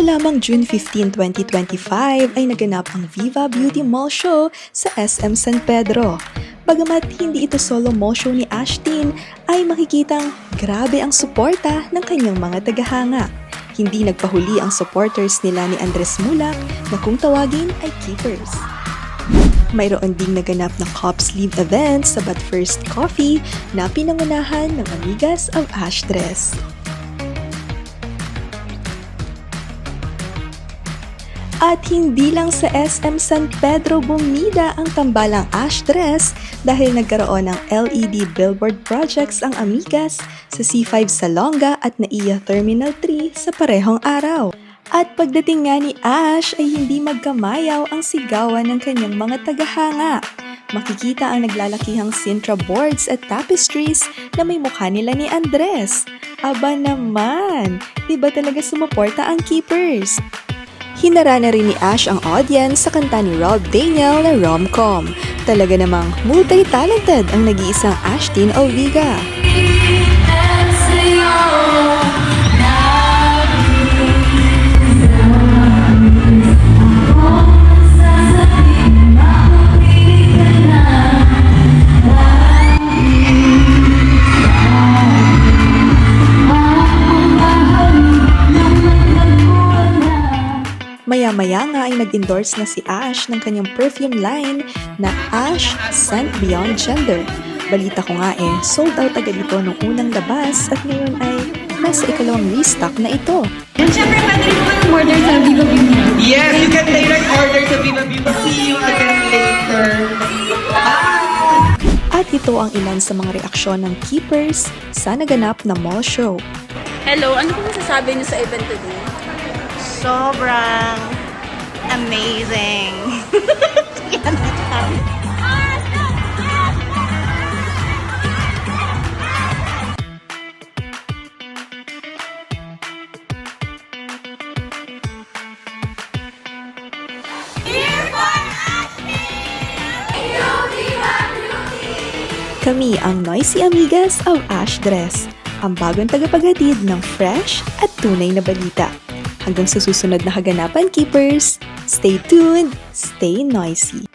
lamang June 15, 2025 ay naganap ang Viva Beauty Mall Show sa SM San Pedro. Bagamat hindi ito solo mall show ni Ashtin, ay makikitang grabe ang suporta ng kanyang mga tagahanga. Hindi nagpahuli ang supporters nila ni Andres Mulak na kung tawagin ay keepers. Mayroon ding naganap na Cop Sleeve event sa But First Coffee na pinangunahan ng Amigas of Ashdress. At hindi lang sa SM San Pedro bumida ang tambalang Ashdress dahil nagkaroon ng LED billboard projects ang Amigas sa C5 Salonga at NAIA Terminal 3 sa parehong araw. At pagdating nga ni Ash ay hindi magkamayaw ang sigawan ng kanyang mga tagahanga. Makikita ang naglalakihang Sintra boards at tapestries na may mukha nila ni Andres. Aba naman, di ba talaga sumuporta ang keepers? Hinara na rin ni Ash ang audience sa kanta ni Rob Daniel na Romcom. Talaga namang multi-talented ang nag-iisang Ashtin Olviga. Maya-maya nga ay nag-endorse na si Ash ng kanyang perfume line na Ash Scent Beyond Gender. Balita ko nga eh, sold out agad ito nung unang labas at ngayon ay nasa ikalawang restock na ito. And syempre, pwede rin yung order sa Viva Beauty. Yes, you can direct order to Viva Viva. See you again later. At ito ang ilan sa mga reaksyon ng keepers sa naganap na mall show. Hello, ano po masasabi niyo sa event today? Sobrang amazing. Yan. Kami ang Noisy Amigas of Ash Dress, ang bagong tagapaghatid ng fresh at tunay na balita. Hanggang sa susunod na kaganapan, keepers, stay tuned, stay noisy.